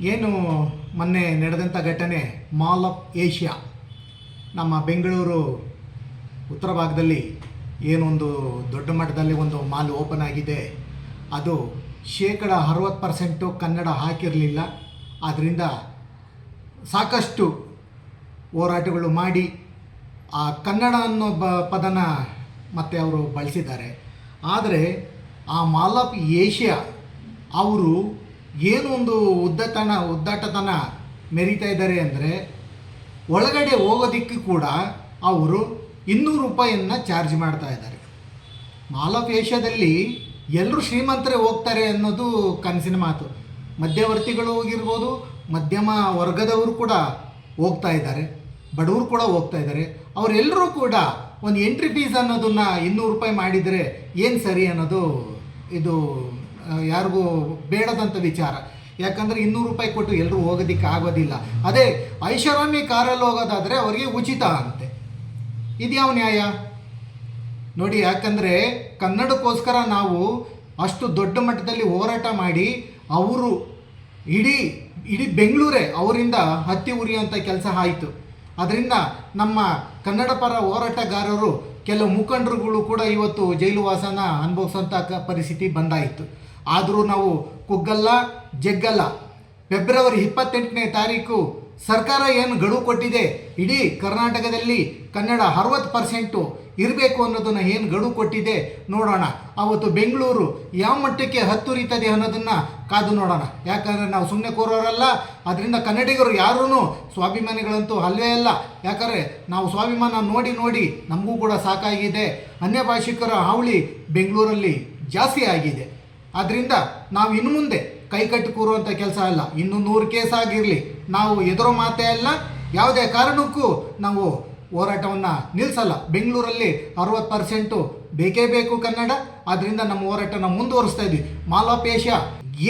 ಏನು ಮೊನ್ನೆ ನಡೆದಂಥ ಘಟನೆ ಮಾಲ್ ಆಫ್ ಏಷ್ಯಾ. ನಮ್ಮ ಬೆಂಗಳೂರು ಉತ್ತರ ಭಾಗದಲ್ಲಿ ಏನೊಂದು ದೊಡ್ಡ ಮಟ್ಟದಲ್ಲಿ ಒಂದು ಮಾಲ್ ಓಪನ್ ಆಗಿದೆ. ಅದು ಶೇಕಡ ಅರವತ್ತು ಪರ್ಸೆಂಟು ಕನ್ನಡ ಹಾಕಿರಲಿಲ್ಲ. ಆದ್ದರಿಂದ ಸಾಕಷ್ಟು ಹೋರಾಟಗಳು ಮಾಡಿ ಆ ಕನ್ನಡ ಅನ್ನೋ ಬ ಪದನ ಮತ್ತೆ ಅವರು ಬಳಸಿದ್ದಾರೆ. ಆದರೆ ಆ ಮಾಲ್ ಆಫ್ ಏಷ್ಯಾ ಅವರು ಏನು ಒಂದು ಉದ್ದತನ, ಉದ್ದಾಟತನ ಮೆರಿತಾ ಇದ್ದಾರೆ ಅಂದರೆ ಒಳಗಡೆ ಹೋಗೋದಿಕ್ಕೆ ಕೂಡ ಅವರು ಇನ್ನೂರು ರೂಪಾಯಿಯನ್ನು ಚಾರ್ಜ್ ಮಾಡ್ತಾ ಇದ್ದಾರೆ. ಮಾಲ್ ಆಫ್ ಏಷ್ಯಾದಲ್ಲಿ ಎಲ್ಲರೂ ಶ್ರೀಮಂತರೇ ಹೋಗ್ತಾರೆ ಅನ್ನೋದು ಕನಸಿನ ಮಾತು. ಮಧ್ಯವರ್ತಿಗಳು ಹೋಗಿರ್ಬೋದು, ಮಧ್ಯಮ ವರ್ಗದವರು ಕೂಡ ಹೋಗ್ತಾ ಇದ್ದಾರೆ, ಬಡವರು ಕೂಡ ಹೋಗ್ತಾ ಇದ್ದಾರೆ. ಅವರೆಲ್ಲರೂ ಕೂಡ ಒಂದು ಎಂಟ್ರಿ ಫೀಸ್ ಅನ್ನೋದನ್ನ ಇನ್ನೂರು ರೂಪಾಯಿ ಮಾಡಿದರೆ ಏನು ಸರಿ ಅನ್ನೋದು ಇದು ಯಾರಿಗೂ ಬೇಡದಂಥ ವಿಚಾರ. ಯಾಕಂದರೆ ಇನ್ನೂರು ರೂಪಾಯಿ ಕೊಟ್ಟು ಎಲ್ಲರೂ ಹೋಗೋದಿಕ್ಕೆ ಆಗೋದಿಲ್ಲ. ಅದೇ, ಐಷಾರಾಮಿ ಕಾರಲ್ಲಿ ಹೋಗೋದಾದರೆ ಅವರಿಗೆ ಉಚಿತ ಅಂತೆ. ಇದ್ಯಾವ ನ್ಯಾಯ? ನೋಡಿ, ಯಾಕಂದರೆ ಕನ್ನಡಕ್ಕೋಸ್ಕರ ನಾವು ಅಷ್ಟು ದೊಡ್ಡ ಮಟ್ಟದಲ್ಲಿ ಹೋರಾಟ ಮಾಡಿ ಅವರು ಇಡೀ ಇಡೀ ಬೆಂಗಳೂರೇ ಅವರಿಂದ ಹತ್ತಿ ಉರಿಯುವಂಥ ಕೆಲಸ ಆಯಿತು. ಅದರಿಂದ ನಮ್ಮ ಕನ್ನಡ ಪರ ಹೋರಾಟಗಾರರು ಕೆಲವು ಮುಖಂಡರುಗಳು ಕೂಡ ಇವತ್ತು ಜೈಲು ವಾಸನ ಕ ಪರಿಸ್ಥಿತಿ ಬಂದಾಯಿತು. ಆದರೂ ನಾವು ಕುಗ್ಗಲ್ಲ, ಜಗ್ಗಲ್ಲ. ಫೆಬ್ರವರಿ ಇಪ್ಪತ್ತೆಂಟನೇ ತಾರೀಕು ಸರ್ಕಾರ ಏನು ಗಡುವು ಕೊಟ್ಟಿದೆ? ಇಡೀ ಕರ್ನಾಟಕದಲ್ಲಿ ಕನ್ನಡ ಅರವತ್ತು ಪರ್ಸೆಂಟು ಇರಬೇಕು ಅನ್ನೋದನ್ನು ಏನು ಗಡುವು ಕೊಟ್ಟಿದೆ ನೋಡೋಣ. ಅವತ್ತು ಬೆಂಗಳೂರು ಯಾವ ಮಟ್ಟಕ್ಕೆ ಹತ್ತುರಿತದೆ ಅನ್ನೋದನ್ನು ಕಾದು ನೋಡೋಣ. ಯಾಕಂದರೆ ನಾವು ಸುಮ್ಮನೆ ಕೋರೋರಲ್ಲ, ಅದರಿಂದ ಕನ್ನಡಿಗರು ಯಾರೂ ಸ್ವಾಭಿಮಾನಿಗಳಂತೂ ಅಲ್ಲೇ ಅಲ್ಲ. ಯಾಕಂದರೆ ನಾವು ಸ್ವಾಭಿಮಾನ ನೋಡಿ ನೋಡಿ ನಮಗೂ ಕೂಡ ಸಾಕಾಗಿದೆ. ಅನ್ಯ ಭಾಷಿಕರ ಹಾವಳಿ ಬೆಂಗಳೂರಲ್ಲಿ ಜಾಸ್ತಿ ಆಗಿದೆ. ಆದ್ದರಿಂದ ನಾವು ಇನ್ನು ಮುಂದೆ ಕೈ ಕಟ್ಟು ಕೂರುವಂಥ ಕೆಲಸ ಅಲ್ಲ. ಇನ್ನು ನೂರು ಕೇಸ್ ಆಗಿರಲಿ. ನಾವು ಎದುರೋ ಮಾತೇ ಅಲ್ಲ. ಯಾವುದೇ ಕಾರಣಕ್ಕೂ ನಾವು ಹೋರಾಟವನ್ನು ನಿಲ್ಲಿಸಲ್ಲ ಬೆಂಗಳೂರಲ್ಲಿ ಅರವತ್ತು ಪರ್ಸೆಂಟು ಬೇಕೇ ಬೇಕು ಕನ್ನಡ. ಆದ್ದರಿಂದ ನಮ್ಮ ಹೋರಾಟನ ಮುಂದುವರಿಸ್ತಾ ಇದ್ವಿ. ಮಾಲಾಪೇಶ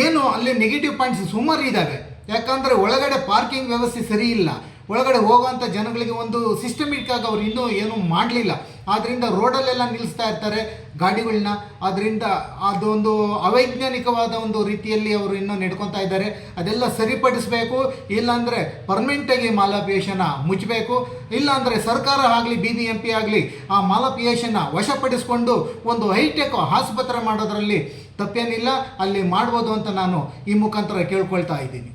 ಏನು ಅಲ್ಲಿ ನೆಗೆಟಿವ್ ಪಾಯಿಂಟ್ಸ್ ಸುಮಾರು ಇದ್ದಾವೆ ಯಾಕಂದರೆ ಒಳಗಡೆ ಪಾರ್ಕಿಂಗ್ ವ್ಯವಸ್ಥೆ ಸರಿ ಇಲ್ಲ. ಒಳಗಡೆ ಹೋಗುವಂಥ ಜನಗಳಿಗೆ ಒಂದು ಸಿಸ್ಟಮಿಕ್ ಆಗಿ ಅವ್ರು ಇನ್ನೂ ಏನೂ ಮಾಡಲಿಲ್ಲ. ಆದ್ದರಿಂದ ರೋಡಲ್ಲೆಲ್ಲ ನಿಲ್ಲಿಸ್ತಾ ಇರ್ತಾರೆ ಗಾಡಿಗಳನ್ನ ಅದರಿಂದ ಅದೊಂದು ಅವೈಜ್ಞಾನಿಕವಾದ ಒಂದು ರೀತಿಯಲ್ಲಿ ಅವರು ಇನ್ನೂ ನಡ್ಕೊತಾ ಇದ್ದಾರೆ. ಅದೆಲ್ಲ ಸರಿಪಡಿಸಬೇಕು. ಇಲ್ಲಾಂದರೆ ಪರ್ಮನೆಂಟಾಗಿ ಮಾಲಾಪಿಯೇಷನ ಮುಚ್ಚಬೇಕು ಇಲ್ಲಾಂದರೆ ಸರ್ಕಾರ ಆಗಲಿ ಬಿ ಬಿ ಎಂ ಪಿ ಆಗಲಿ ಆ ಮಾಲಾಪಿಯೇಷನ ವಶಪಡಿಸಿಕೊಂಡು ಒಂದು ಹೈಟೆಕ್ ಆಸ್ಪತ್ರೆ ಮಾಡೋದರಲ್ಲಿ ತಪ್ಪೇನಿಲ್ಲ. ಅಲ್ಲಿ ಮಾಡ್ಬೋದು ಅಂತ ನಾನು ಈ ಮುಖಾಂತರ ಕೇಳ್ಕೊಳ್ತಾ ಇದ್ದೀನಿ.